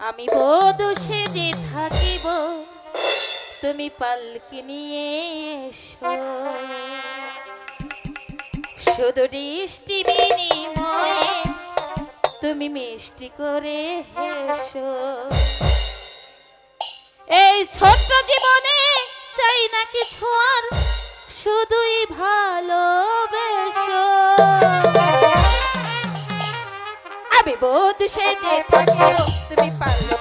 আমি বধু সেজে থাকিব তুমি পালকি নিয়ে এসো। শুধু দৃষ্টি বিনিময়ে তুমি মিষ্টি করে হেসো। এই ছোট্ট জীবনে চাই না কিছু আর শুধুই ভালোবেস। বোধ সে যে থাকে তুমি পারো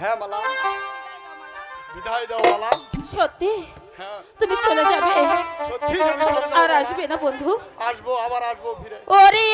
হ্যাঁ মালা। বিদায় দাও মালা। সত্যি? হ্যাঁ। তুমি চলে যাবে? সত্যি আর আসবে না বন্ধু। আসব আবার আসব ফিরে। ওরে